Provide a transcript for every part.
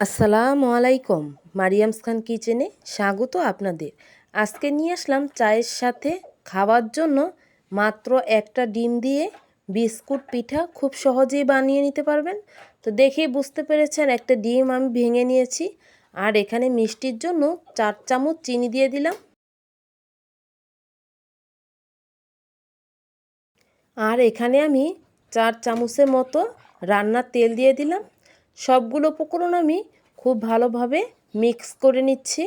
আসসালামু আলাইকুম মারিয়ামস খান কিচেনে স্বাগত আপনাদের। আজকে নিয়ে আসলাম চায়ের সাথে খাওয়ার জন্য মাত্র একটা ডিম দিয়ে বিস্কুট পিঠা খুব সহজেই বানিয়ে নিতে পারবেন। তো দেখেই বুঝতে পেরেছেন একটা ডিম আমি ভেঙে নিয়েছি। আর এখানে মিষ্টির জন্য চার চামচ চিনি দিয়ে দিলাম। আর এখানে আমি চার চামচের মতো রান্নার তেল দিয়ে দিলাম। সবগুলো উপকরণ আমি খুব ভালোভাবে মিক্স করে নিচ্ছি।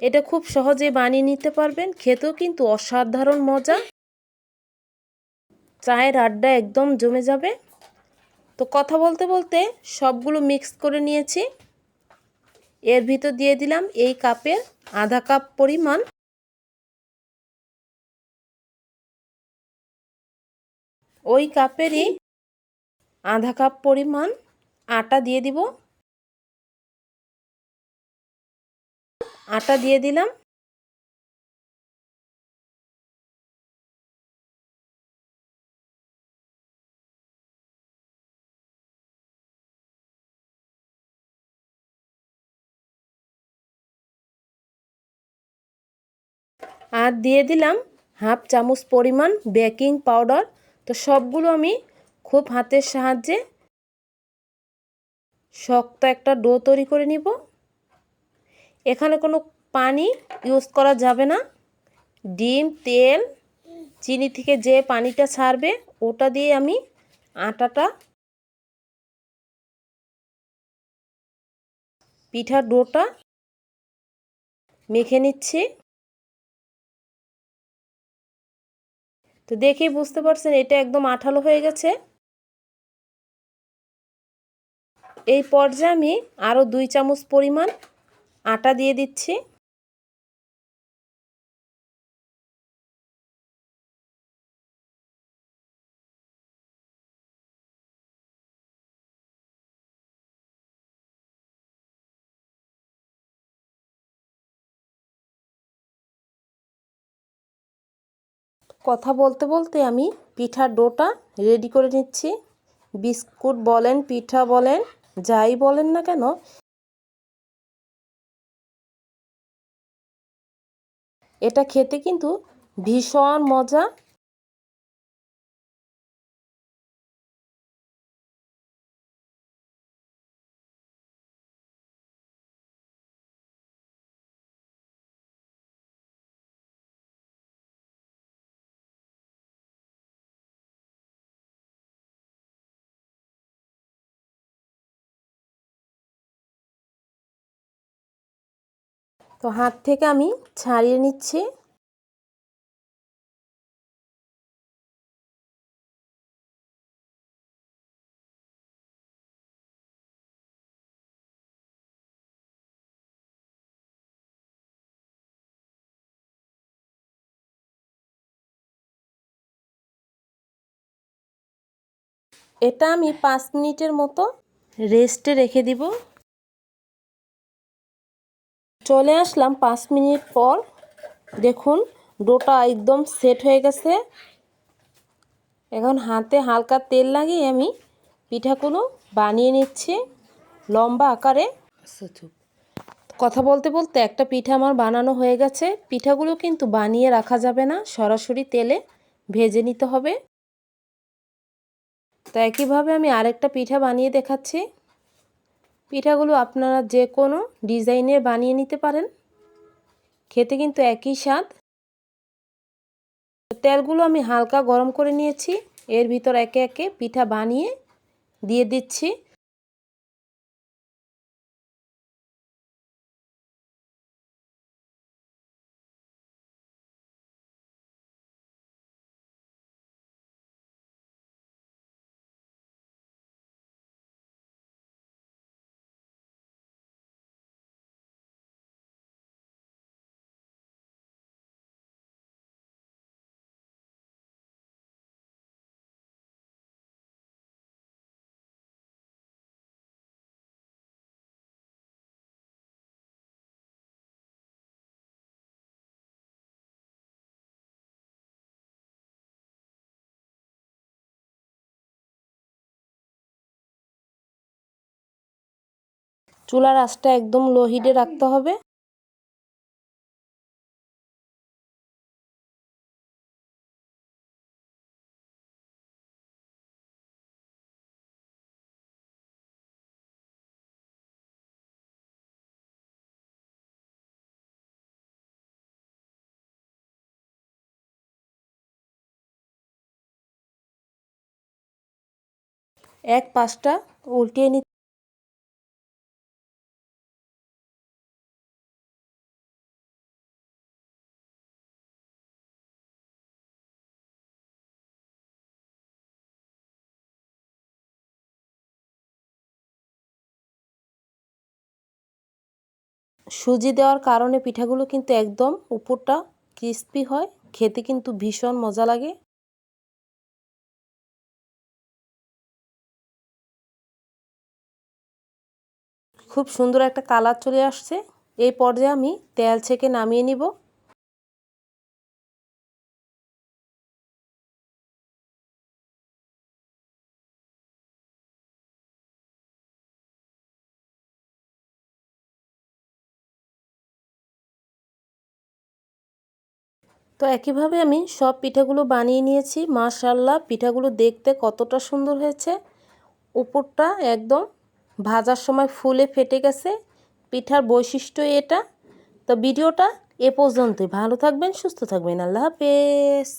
এটা খুব সহজে বানিয়ে নিতে পারবেন। খেতেও কিন্তু অসাধারণ মজা। চায়ের আড্ডা একদম জমে যাবে। তো কথা বলতে বলতে সবগুলো মিক্স করে নিয়েছি। এর ভিতর দিয়ে দিলাম এই কাপের আধা কাপ পরিমাণ। ওই কাপেরই আধা কাপ পরিমাণ আটা দিয়ে দিব। আটা দিয়ে দিলাম। আর দিয়ে দিলাম হাফ চামচ পরিমাণ বেকিং পাউডার। তো সবগুলো আমি খুব হাতের সাহায্যে শক্ত একটা ডো তৈরি করে নিব। এখানে কোনো পানি ইউজ করা যাবে না। ডিম, তেল, চিনি থেকে যে পানিটা ছাড়বে ওটা দিয়ে আমি আটাটা পিঠার ডোটা মেখে নিচ্ছি। তো দেখেই বুঝতে পারছেন এটা একদম আঠালো হয়ে গেছে। এই পর্যায়ে আমি আরও দুই চামচ পরিমাণ আটা দিয়ে দিচ্ছি। কথা বলতে বলতে আমি পিঠার ডোটা রেডি করে নিচ্ছি। বিস্কুট বলেন, পিঠা বলেন যাই বলেন না কেন এটা খেতে কিন্তু ভীষণ মজা তো হাত থেকে আমি ছাড়িয়ে নিচ্ছি। এটা আমি পাঁচ মিনিটের মতো রেস্টে রেখে দিব। চলে আসলাম পাঁচ মিনিট পর। দেখুন, ডোটা একদম সেট হয়ে গেছে। এখন হাতে হালকা তেল লাগিয়ে আমি পিঠাগুলো বানিয়ে নিচ্ছি লম্বা আকারে। কথা বলতে বলতে একটা পিঠা আমার বানানো হয়ে গেছে। পিঠাগুলো কিন্তু বানিয়ে রাখা যাবে না, সরাসরি তেলে ভেজে নিতে হবে। তো একইভাবে আমি আরেকটা পিঠা বানিয়ে দেখাচ্ছি। পিঠাগুলো আপনারা যে কোনো ডিজাইনের বানিয়ে নিতে পারেন। খেতে কিন্তু একই স্বাদ। তেলগুলো আমি হালকা গরম করে নিয়েছি। এর ভিতর একে একে পিঠা বানিয়ে দিয়ে দিচ্ছি। চুলার আঁচটা একদম লো হিটে রাখতে হবে। এক পাশটা উল্টিয়ে নি সুজি দেওয়ার কারণে পিঠাগুলো কিন্তু একদম উপরটা ক্রিস্পি হয়, খেতে কিন্তু ভীষণ মজা লাগে। খুব সুন্দর একটা কালার চলে আসছে। এই পর্যায়ে আমি তেল ছেঁকে নামিয়ে নিব। তো একইভাবে আমি সব পিঠাগুলো বানিয়ে নিয়েছি। মাশাল্লাহ পিঠাগুলো দেখতে কতটা সুন্দর হয়েছে। উপরটা একদম ভাজার সময় ফুলে ফেটে গেছে। পিঠার বৈশিষ্ট্য এটা। তো ভিডিওটা এ পর্যন্তই। ভালো থাকবেন, সুস্থ থাকবেন। আল্লাহ হাফেজ।